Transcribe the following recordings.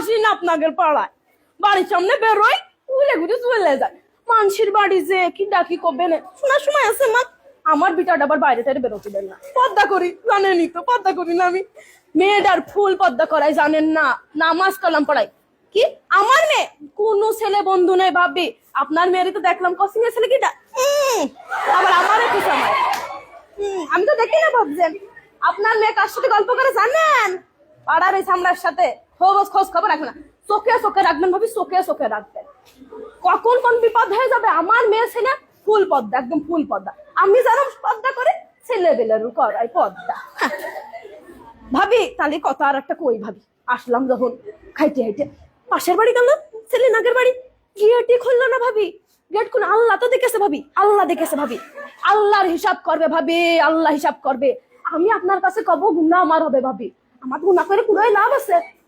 আসি না আপনাদের পাড়ায়। বাড়ির সামনে বেরোই উলে ঘুরে চলে যায়। মানুষের বাড়ি যে কি ডাকি কবে না শোনার সময় আছে মা। আমার বিটাটা আবার বাইরে টাইরে বেরোতে দেন না। পদ্মা করি জানেনই তো পদ্মা করি না আমি। মেয়েটার ফুল পদ্মা করাই জানেন না। নামাজ কালাম পড়াই কি? আমার মেয়ে? কোন ছেলে বন্ধু নেই ভাবি। আপনার মেয়েরই তো দেখলাম কসিং এর ছেলে উম, আবার আমার একটু সময়। আমি তো দেখি না ভাবছেন। আপনার মেয়ে কার সাথে গল্প করে জানেন? পাড়ার এই সামলার সাথে। খোঁজ খোঁজ খবর রাখবে না। চোখে চোখে রাখবেন ভাবি, চোখে চোখে রাখবেন। কখন কোন বিপদ হয়ে যাবে, আমার মেয়ে ছেলে ফুল পদ্মা, একদম ফুল পদ্মা। আমি জানো পদ্মা করে ছেলে বেলের করাই পদ্মা। ভাবি, তাহলে কত আর একটা কই ভাবি? আসলাম যখন, খাইতে খাইতে। পাশের বাড়ি গেল, ছেলে নাগের বাড়ি। গেটই খুললো না ভাবি। গেট খুলে আল্লাহ তো দেখেছে ভাবি, আল্লাহ দেখেছে ভাবি। আল্লাহর হিসাব করবে ভাবি, আল্লাহ হিসাব করবে। আমি আপনার কাছে কব গুণা আমার হবে ভাবি। আমার গুণা করে পুরোই লাভ আছে।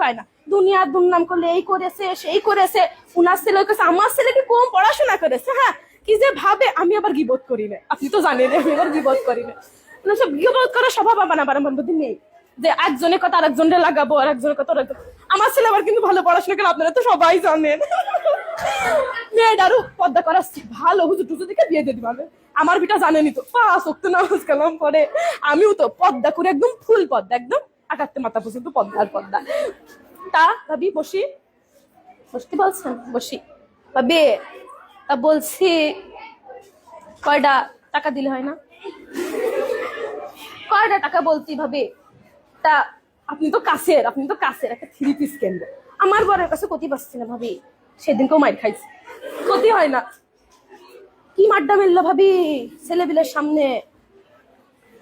তাও না। দুনিয়ার দুর্নাম করলে এই করেছে, সেই করেছে, উনার ছেলে করেছে আমার ছেলে কি কম পড়াশোনা করেছে হ্যাঁ? কি যে ভাবে আমি আবার গিবোধ করি না। আপনি তো জানেন, আমি আবার গিবোধ করি না। মানে সব করার স্বভাব আমার আবার আমার নেই। যে একজনের কথা লাগাবো আর একজনের কথা আমার ছেলে আবার কিন্তু ভালো পড়াশোনা করে, আপনারা তো সবাই জানেন। মেয়েটারও পদ্মা করা ভালো, হুজুর দিকে বিয়ে দিয়ে দিবে আমার বিটা জানেনি তো। পাঁচ অক্ট নামাজ কালাম পরে আমিও তো পদ্মা করে একদম ফুল পদ্মা, একদম আকাত্তে মাথা পর্যন্ত পদ্মার পদ্মা। তা, ভাবি, বসি। বসতে বলছেন? বসি। ভাবি, তা বলছি কয়টা টাকা দিলে হয় না? কয়টা টাকা বলছি, ভাবি? তা আপনি তো কাছের, আপনি তো কাছের একটা থ্রি পিস কিনবো আমার বরের কাছে ক্ষতি পাচ্ছি না, ভাবি। সেদিনকেও মাইর খাইছি। ক্ষতি হয় না। কি মাড্ডা মেললো ভাবি? ছেলেবিলের সামনে।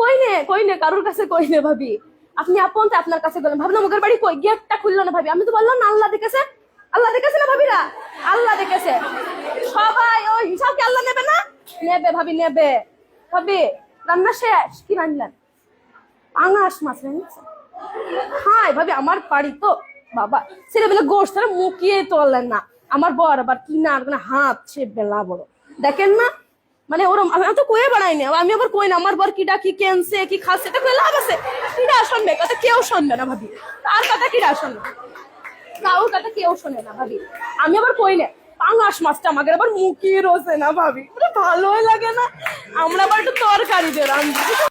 কই নে কই নে কারোর কাছে কই নে ভাবি। আপনি আপন তো আপনার কাছে গেলেন ভাবলাম ওদের বাড়ি কই? গেটটা খুললো না ভাবি। আমি তো বললাম না, আল্লাহ দেখেছে। আল্লাহ দেখেছে না ভাবিরা? আল্লাহ দেখেছে। সবাই, ওই হিসাব কি আল্লাহ নেবে না? নেবে ভাবি নেবে। ভাবি, রান্না শেষ? কি রান্নার? আঙাস মাছ রান্না হাই, ভাবি, আমার বাড়ি তো, বাবা, ছেলেবেলে গোষ্ঠ তারা মুখিয়ে তোলেন না। আমার বর আবার কিনার মানে হাত সে বেলা বড়। দেখেন না মানে ওরম, আমি তো কয়ে বেড়াই নি আমি আবার কই না, আমার বর কিডা, কি কেনছে, কি খাচ্ছে, এটা কই লাভ আছে? কিডা শুনবে? কথা কেউ শুনবে না ভাবি। তার কথা কিডা শুনবে? কাউ কথা কেউ শোনে না ভাবি। আমি আবার কই না পাঙাশ মাছটা আমাকে আবার মুখিয়ে রোজে না ভাবি। ভালোই লাগে না। আমরা আবার একটু তরকারি দিয়ে রান্না